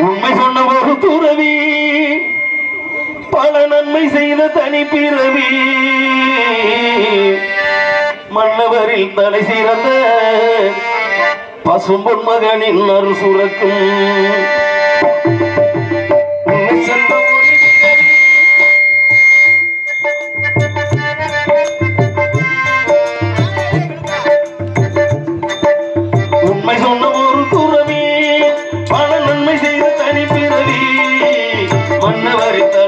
உண்மை சொன்ன ஒரு துறவி பல நன்மை செய்த தனி பிறவி. மன்னவரில் தலை சிறந்த பசும்பொன் மகனின் அருள் சுரக்கும். மன்னவர் தன்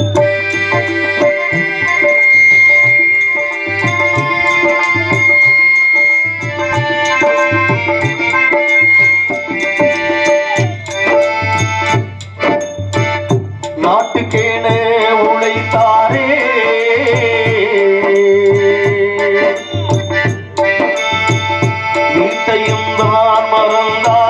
மறைந்தார் மறந்தார்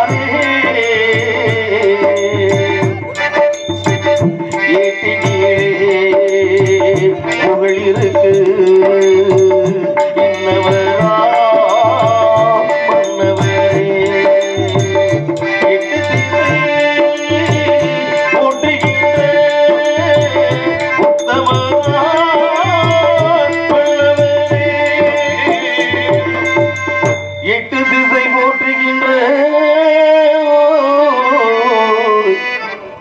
திக்கு திசை போற்றுகின்ற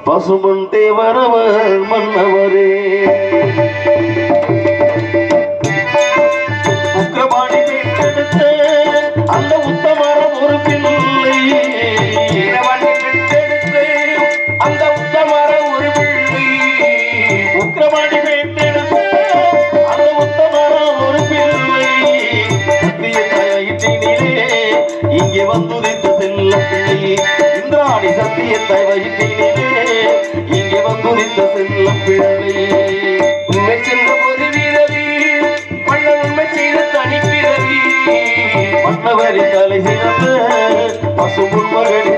பசுமன் தேவரவர் மன்னன் செல்லப்பிள்ளையே இந்திராணி சத்தியத்தை வகித்தினிலே இங்கே வந்துரித்த செல்லப்பிள்ளையே உண்மை சென்ற ஒரு வீரவி மன்னன் உண்மை செய்த தனிப்பிறவி மன்னவரின் தலை சிறந்த பசும்பொன் மகனே